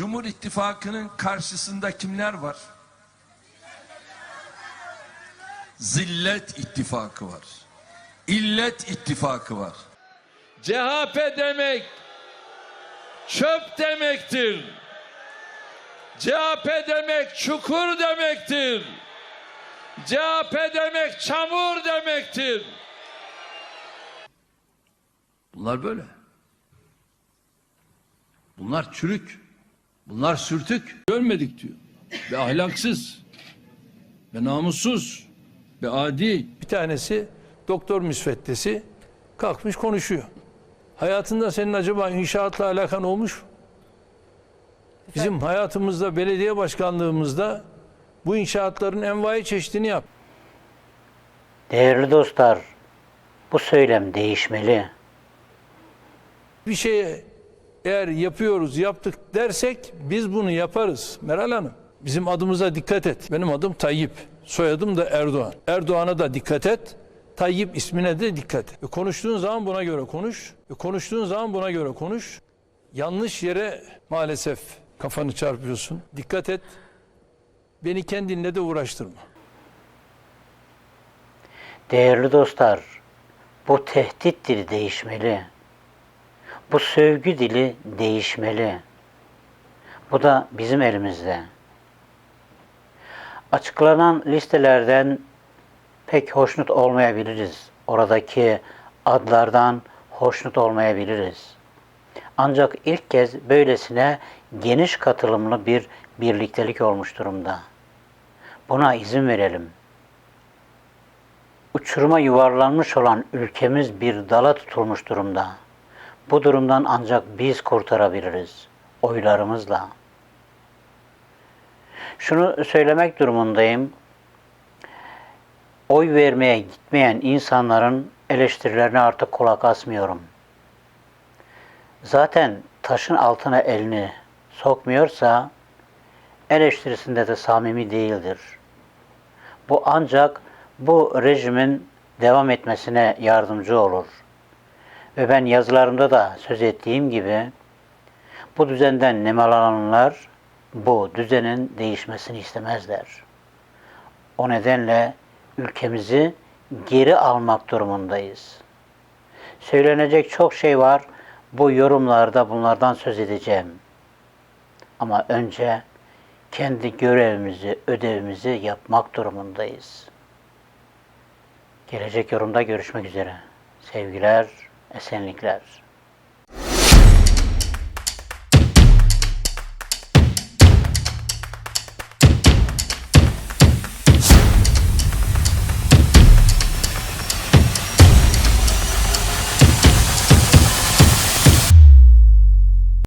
Cumhur İttifakı'nın karşısında kimler var? Zillet ittifakı var. İllet ittifakı var. CHP demek çöp demektir. CHP demek çukur demektir. CHP demek çamur demektir. Bunlar böyle. Bunlar çürük. Bunlar sürtük. Görmedik diyor. Ve ahlaksız. Ve namussuz. Ve adi. Bir tanesi doktor müsveddesi kalkmış konuşuyor. Hayatında senin acaba inşaatla alakan olmuş mu? Bizim hayatımızda, belediye başkanlığımızda bu inşaatların envai çeşidini yap. Değerli dostlar, bu söylem değişmeli. Bir şeye eğer yapıyoruz, yaptık dersek biz bunu yaparız. Meral Hanım, bizim adımıza dikkat et. Benim adım Tayyip, soyadım da Erdoğan. Erdoğan'a da dikkat et. Tayyip ismine de dikkat et. Ve konuştuğun zaman buna göre konuş. Ve konuştuğun zaman buna göre konuş. Yanlış yere maalesef kafanı çarpıyorsun. Dikkat et. Beni kendinle de uğraştırma. Değerli dostlar, bu tehdit dili değişmeli. Bu sövgü dili değişmeli. Bu da bizim elimizde. Açıklanan listelerden pek hoşnut olmayabiliriz. Oradaki adlardan hoşnut olmayabiliriz. Ancak ilk kez böylesine geniş katılımlı bir birliktelik olmuş durumda. Buna izin verelim. Uçuruma yuvarlanmış olan ülkemiz bir dala tutulmuş durumda. Bu durumdan ancak biz kurtarabiliriz oylarımızla. Şunu söylemek durumundayım. Oy vermeye gitmeyen insanların eleştirilerine artık kulak asmıyorum. Zaten taşın altına elini sokmuyorsa eleştirisinde de samimi değildir. Bu ancak bu rejimin devam etmesine yardımcı olur. Ve ben yazılarımda da söz ettiğim gibi bu düzenden nemalananlar bu düzenin değişmesini istemezler. O nedenle ülkemizi geri almak durumundayız. Söylenecek çok şey var. Bu yorumlarda bunlardan söz edeceğim. Ama önce kendi görevimizi, ödevimizi yapmak durumundayız. Gelecek yorumda görüşmek üzere. Sevgiler, ascending class.